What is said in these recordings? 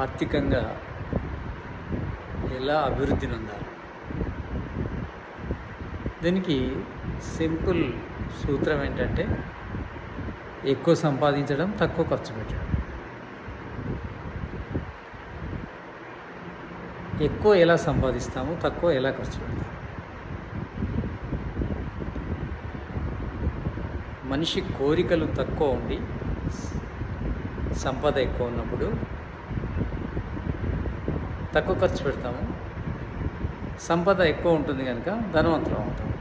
ఆర్థికంగా ఎలా అభివృద్ధి నొందాలి? దీనికి సింపుల్ సూత్రం ఏంటంటే ఎక్కువ సంపాదించడం తక్కువ ఖర్చు పెట్టడం. ఎక్కువ ఎలా సంపాదిస్తాము తక్కువ ఎలా ఖర్చు పెడతాము మనిషి కోరికలు తక్కువ ఉండి సంపద ఎక్కువ ఉన్నప్పుడు తక్కువ ఖర్చు పెడతాము. సంపద ఎక్కువ ఉంటుంది కనుక ధనవంతులం అవుతాం.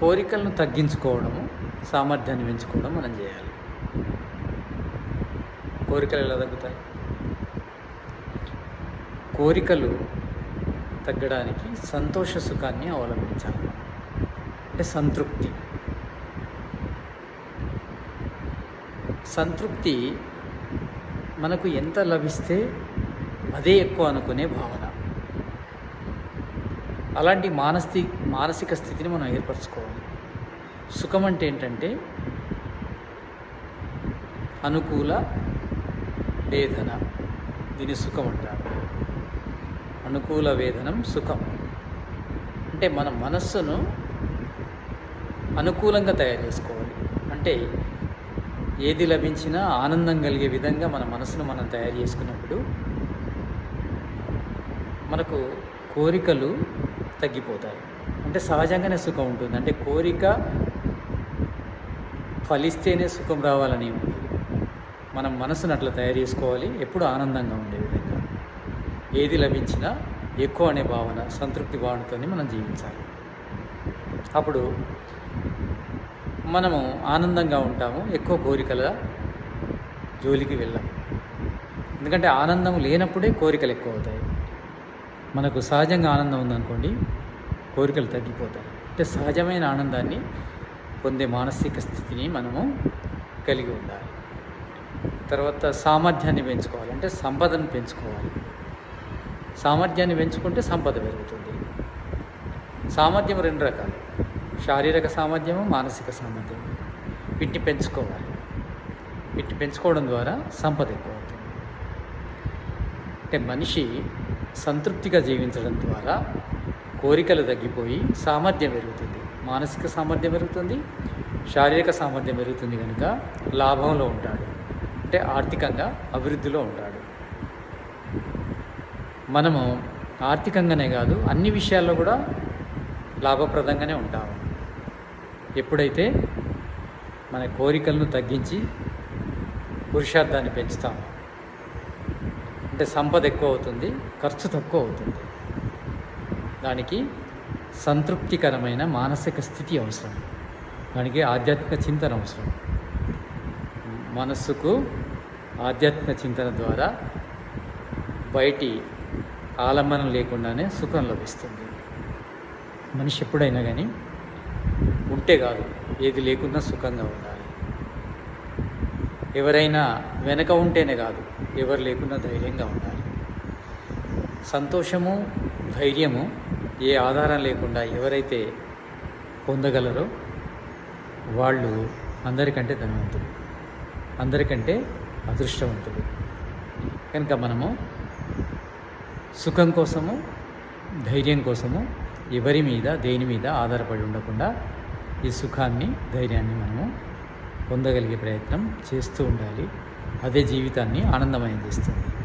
కోరికలను తగ్గించుకోవడము సామర్థ్యాన్ని పెంచుకోవడం మనం చేయాలి. కోరికలు ఎలా తగ్గుతాయి? కోరికలు తగ్గడానికి సంతోష సుఖాన్ని అవలంబించాలి అంటే సంతృప్తి. సంతృప్తి మనకు ఎంత లభిస్తే అదే ఎక్కువ అనుకునే భావన. అలాంటి మానసి మానసిక స్థితిని మనం ఏర్పరచుకోవాలి. సుఖం అంటే ఏంటంటే అనుకూల వేదన. దీని సుఖం అంటారు. అనుకూల వేదనం సుఖం. అంటే మన మనస్సును అనుకూలంగా తయారు చేసుకోవాలి. అంటే ఏది లభించినా ఆనందం కలిగే విధంగా మన మనసును మనం తయారు చేసుకున్నప్పుడు మనకు కోరికలు తగ్గిపోతాయి. అంటే సహజంగానే సుఖం ఉంటుంది. అంటే కోరిక ఫలిస్తేనే సుఖం రావాలని ఉంది. మనం మనసును అట్లా తయారు చేసుకోవాలి. ఎప్పుడు ఆనందంగా ఉండే విధంగా. ఏది లభించినా ఎక్కువ అనే భావన సంతృప్తి భావనతోనే మనం జీవించాలి. అప్పుడు మనము ఆనందంగా ఉంటాము ఎక్కువ కోరికల జోలికి వెళ్ళాం ఎందుకంటే ఆనందం లేనప్పుడే కోరికలు ఎక్కువ అవుతాయి మనకు సహజంగా ఆనందం ఉందనుకోండి కోరికలు తగ్గిపోతాయి. అంటే సహజమైన ఆనందాన్ని పొందే మానసిక స్థితిని మనము కలిగి ఉండాలి. తర్వాత సామర్థ్యాన్ని పెంచుకోవాలి. అంటే సంపదను పెంచుకోవాలి. సామర్థ్యాన్ని పెంచుకుంటే సంపద పెరుగుతుంది. సామర్థ్యం రెండు రకాలు. శారీరక సామర్థ్యము మానసిక సామర్థ్యము వీటిని పెంచుకోవాలి. వీటిని పెంచుకోవడం ద్వారా సంపద ఎక్కువ అవుతుంది అంటే మనిషి సంతృప్తిగా జీవించడం ద్వారా కోరికలు తగ్గిపోయి సామర్థ్యం పెరుగుతుంది. మానసిక సామర్థ్యం పెరుగుతుంది శారీరక సామర్థ్యం పెరుగుతుంది కనుక లాభంలో ఉంటాడు. అంటే ఆర్థికంగా అభివృద్ధిలో ఉంటాడు. మనము ఆర్థికంగానే కాదు అన్ని విషయాల్లో కూడా లాభప్రదంగానే ఉంటాము. ఎప్పుడైతే మన కోరికలను తగ్గించి పురుషార్థాన్ని పెంచుతాము అంటే సంపద ఎక్కువ అవుతుంది ఖర్చు తక్కువ అవుతుంది దానికి సంతృప్తికరమైన మానసిక స్థితి అవసరం. దానికి ఆధ్యాత్మిక చింతన అవసరం. మనస్సుకు ఆధ్యాత్మిక చింతన ద్వారా బయటి ఆలంబనం లేకుండానే సుఖం లభిస్తుంది. మనిషి ఎప్పుడైనా కానీ ఉంటే కాదు ఏది లేకున్నా సుఖంగా ఉండాలి. ఎవరైనా వెనక ఉంటేనే కాదు ఎవరు లేకున్నా ధైర్యంగా ఉండాలి. సంతోషము ధైర్యము ఏ ఆధారం లేకుండా ఎవరైతే పొందగలరో వాళ్ళు అందరికంటే ధనవంతులు అందరికంటే అదృష్టవంతులు. కనుక మనము సుఖం కోసము ధైర్యం కోసము ఎవరి మీద దేని మీద ఆధారపడి ఉండకుండా ఈ సుఖాన్ని ధైర్యాన్ని మనము పొందగలిగే ప్రయత్నం చేస్తూ ఉండాలి. అదే జీవితాన్ని ఆనందమయం చేస్తుంది.